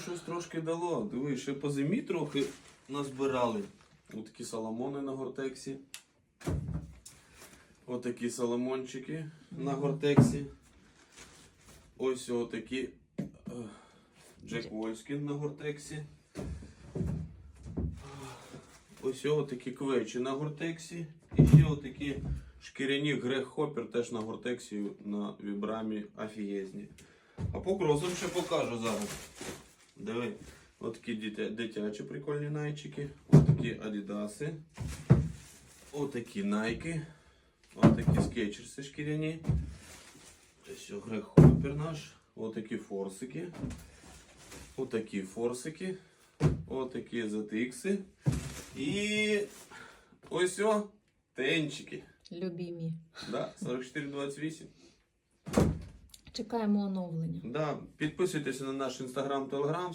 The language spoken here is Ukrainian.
Щось трошки дало. Диви, ще по зимі трохи назбирали. Отакі соломони на гортексі. Отакі соломончики на гортексі. Ось отакі е, Джек Вольскін на гортексі. Ось отакі квечі на гортексі. І ще отакі шкіряні Грег Хоппер теж на гортексі на вібрамі офігезні. А по кросам ще покажу зараз. Диви, отакі дитя, дитячі прикольні найчики, отакі адідаси, отакі найки, отакі скетчерси шкіряні. Ось Грег Хоппер наш, отакі форсики, отакі форсики, отакі ZX. І ось о, тенчики. Любімі. Да, 4428. Чекаємо оновлення. Да, підписуйтесь на наш інстаграм, телеграм.